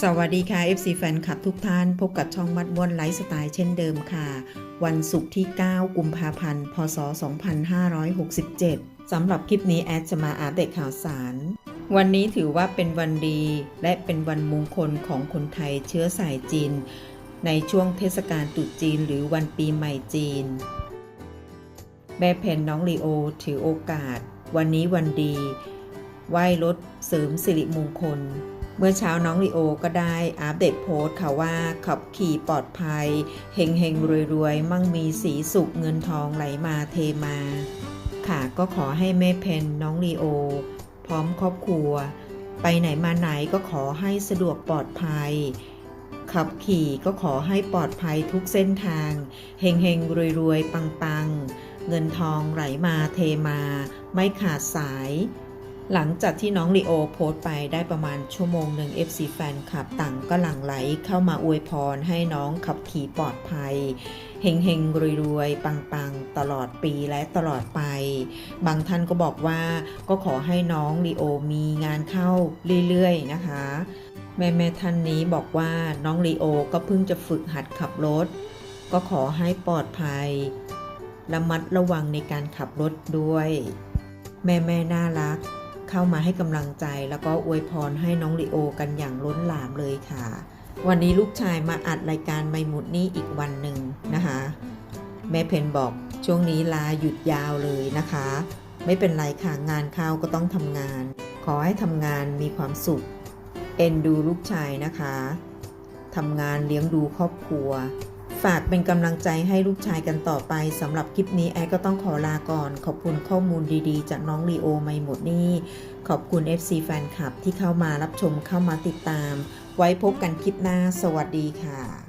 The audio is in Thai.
สวัสดีค่ะ FC แฟนคลับทุกท่าน พบกับช่องมัดม้วนไลฟ์สไตล์เช่นเดิมค่ะ วันศุกร์ที่ 9 กุมภาพันธ์ พศ 2567 สำหรับคลิปนี้แอดจะมาอัปเดตข่าวสาร วันนี้ถือว่าเป็นวันดีและเป็นวันมงคลของคนไทยเชื้อสายจีน ในช่วงเทศกาลตรุษจีนหรือวันปีใหม่จีน แม่เพนน้องลีโอ ถือโอกาส วันนี้วันดี ไหว้รถเสริมสิริมงคล เมื่อเช้าน้องลีโอก็ได้อัปเดตโพสต์ค่ะว่าขับขี่ปลอดภัยเฮงเฮงรวยรวยมั่งมีสีสุขเงินทองไหลมาเทมา ค่ะก็ขอให้แม่เพนน้องลีโอ พร้อมครอบครัว ไปไหนมาไหนก็ขอให้สะดวกปลอดภัย ขับขี่ก็ขอให้ปลอดภัยทุกเส้นทางเฮงเฮงรวยรวยปังปังเงินทองไหลมาเทมา ไม่ขาดสาย หลังจากที่น้องลีโอโพสต์ไปได้ประมาณชั่วโมงหนึ่ง FC แฟนคลับต่างก็หลั่งไหลเข้ามาอวยพรให้น้องขับขี่ปลอดภัยเฮงเฮงรวยรวยๆปังปังๆตลอดปีและตลอดไป บางท่านก็บอกว่าก็ขอให้น้องลีโอมีงานเข้าเรื่อยๆนะคะ แม่แม่ท่านนี้บอกว่าน้องลีโอก็เพิ่งจะฝึกหัดขับรถ ก็ขอให้ปลอดภัย ระมัดระวังในการขับรถด้วย แม่แม่น่ารัก เข้ามาให้กำลังใจ แล้วก็อวยพรให้น้องลีโอกันอย่างล้นหลามเลยค่ะ วันนี้ลูกชายมาอัดรายการไมหมุดนี่อีกวันหนึ่งนะคะ แม่เพนบอกช่วงนี้ลาหยุดยาวเลยนะคะ ไม่เป็นไรค่ะงานเข้าก็ต้องทำงาน ขอให้ทำงานมีความสุข เอ็นดูลูกชายนะคะทำงานเลี้ยงดูครอบครัว ฝากเป็นกำลังใจให้ลูกชายกันต่อไปสำหรับคลิปนี้แอดก็ต้องขอลาก่อน ขอบคุณข้อมูลดีๆ จากน้องลีโอไม่หมดนี่ ขอบคุณ FC แฟนคลับที่เข้ามารับชมเข้ามาติดตาม ไว้พบกันคลิปหน้า สวัสดีค่ะ